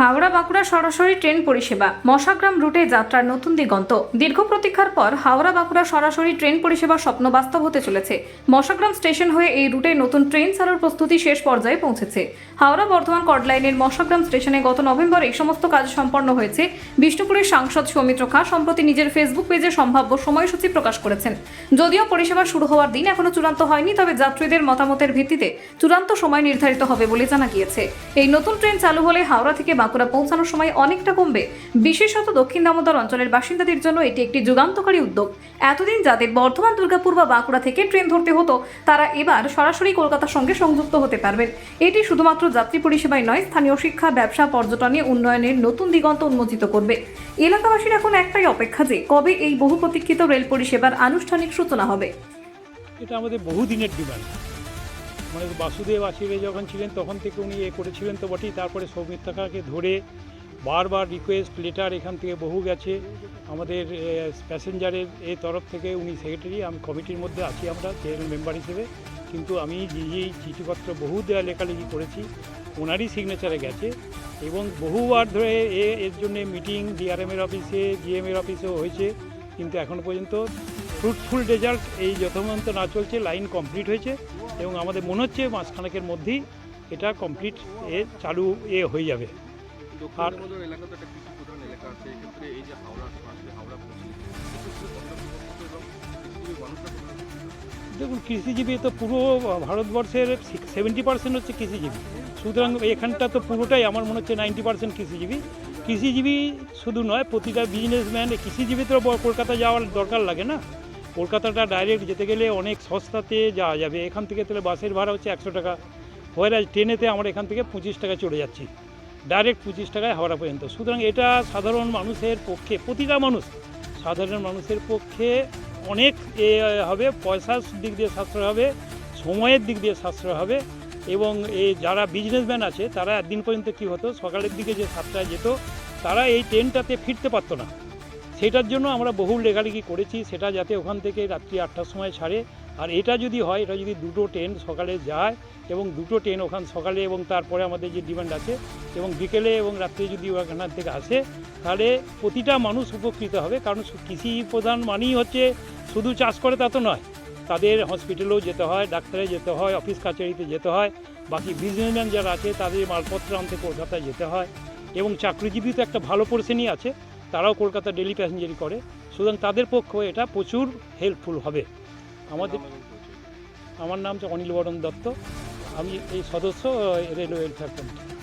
হাওড়া বাঁকুড়া সরাসরি ট্রেন পরিষেবা। মশাগ্রাম রুটে যাত্রার নতুন দিগন্ত। দীর্ঘ প্রতীক্ষার পর হাওড়া বাঁকুড়া সরাসরি ট্রেন পরিষেবা স্বপ্ন বাস্তব হতে চলেছে। মশাগ্রাম স্টেশন হয়ে এই রুটে নতুন ট্রেন চালুর প্রস্তুতি শেষ পর্যায়ে পৌঁছেছে। হাওড়া বর্ধমান কর্ডলাইনের মশাগ্রাম স্টেশনে গত নভেম্বর এই সমস্ত কাজ সম্পন্ন হয়েছে। বিষ্ণুপুরের সাংসদ সৌমিত্র খা সম্প্রতি নিজের ফেসবুক পেজে সম্ভাব্য সময়সূচি প্রকাশ করেছেন। যদিও পরিষেবা শুরু হওয়ার দিন এখনও চূড়ান্ত হয়নি, তবে যাত্রীদের মতামতের ভিত্তিতে চূড়ান্ত সময় নির্ধারিত হবে বলে জানা গিয়েছে। এই নতুন ট্রেন চালু হলে হাওড়া থেকে বাঁকুড়া পৌঁছানোর সময় অনেকটা কমবে। বিশেষত দক্ষিণ দামোদর অঞ্চলের বাসিন্দাদের জন্য এটি একটি যুগান্তকারী উদ্যোগ। এতদিন যাদের বর্ধমান, দুর্গাপুর বা বাঁকুড়া থেকে ট্রেন ধরতে হতো, তারা এবার সরাসরি কলকাতার সঙ্গে সংযুক্ত হতে পারবেন। এটি শুধুমাত্র যাত্রী পরিষেবাই নয়, স্থানীয় শিক্ষা, ব্যবসা, পর্যটনে উন্নয়নের নতুন দিগন্ত উন্মোচিত করবে। এলাকাবাসীর এখন একটাই অপেক্ষা যে কবে এই বহু প্রতীক্ষিত রেল পরিষেবার আনুষ্ঠানিক সূচনা হবে। এটা আমাদের বহুদিনের ডিমান্ড। মানে বাসুদেব আশিরে যখন ছিলেন, তখন থেকে উনি এ করেছিলেন তো বটেই। তারপরে সৌমিত্রাকে ধরে বারবার রিকোয়েস্ট লেটার এখান থেকে বহু গেছে। আমাদের প্যাসেঞ্জারের এই তরফ থেকে উনি সেক্রেটারি আমি কমিটির মধ্যে আছি আমরা চেয়ারম্যান মেম্বার হিসেবে। কিন্তু আমি নিজেই চিঠিপত্র বহু দেওয়া লেখালেখি করেছি, ওনারই সিগনেচারে গেছে। এবং বহুবার ধরে এ, এর জন্য মিটিং ডিআরএমের অফিসে জিএমের অফিসেও হয়েছে। কিন্তু এখনও পর্যন্ত ফ্রুটফুল রেজাল্ট এই যথাযথ না চলছে লাইন কমপ্লিট হয়েছে এবং আমাদের মনে হচ্ছে মাসখানেকের মধ্যেই এটা কমপ্লিট এ চালু এ হয়ে যাবে। আর- দেখুন কৃষিজীবী তো পুরো ভারতবর্ষের সেভেন্টি পার্সেন্ট হচ্ছে কৃষিজীবী। সুতরাং এখানটা তো পুরোটাই আমার মনে হচ্ছে নাইনটি পার্সেন্ট কৃষিজীবী। কৃষিজীবী শুধু নয় প্রতিটা বিজনেসম্যান কৃষিজীবী তো কলকাতা যাওয়ার দরকার লাগে না। কলকাতাটা ডাইরেক্ট যেতে গেলে অনেক সস্তাতে যাওয়া যাবে। এখান থেকে তাহলে বাসের ভাড়া হচ্ছে একশো টাকা। হোয়ারাজ ট্রেনেতে আমরা এখান থেকে পঁচিশ টাকা চলে যাচ্ছি। ডাইরেক্ট পঁচিশ টাকায় হাওড়া পর্যন্ত। সুতরাং এটা সাধারণ মানুষের পক্ষে, প্রতিটা মানুষ সাধারণ মানুষের পক্ষে অনেক এ, হবে। পয়সার দিক দিয়ে সাশ্রয় হবে, সময়ের দিক দিয়ে সাশ্রয় হবে এবং এই যারা বিজনেসম্যান আছে, তারা একদিন পর্যন্ত কী হতো? সকালের দিকে যে সাতটায় যেত, তারা এই ট্রেনটাতে ফিরতে পারতো না। সেটার জন্য আমরা বহু লেখালেখি করেছি, সেটা যাতে ওখান থেকে রাত্রি আটটার সময় ছাড়ে। আর এটা যদি হয়, এটা যদি দুটো ট্রেন সকালে যায় এবং দুটো ট্রেন ওখান সকালে এবং তারপরে আমাদের যে ডিমান্ড আছে এবং বিকেলে এবং রাত্রে যদি ওখান থেকে আসে, তাহলে প্রতিটা মানুষ উপকৃত হবে। কারণ কৃষি প্রধান মানেই হচ্ছে শুধু চাষ করে তা তো নয়, তাদের হসপিটালেও যেতে হয়, ডাক্তারে যেতে হয় অফিস কাছারিতে যেতে হয়, বাকি বিজনেসম্যান যারা আছে তাদের মালপত্র আনতে কলকাতায় যেতে হয় এবং চাকরিজীবী তো একটা ভালো পোর্শনই আছে। তারাও কলকাতা ডেলি প্যাসেঞ্জারই করে। সুতরাং তাদের পক্ষে এটা প্রচুর হেল্পফুল হবে। আমাদের? আমার নাম হচ্ছে অনিল বরণ দত্ত। আমি এই সদস্য রেলওয়ে ওয়েলফেয়ার কমিটি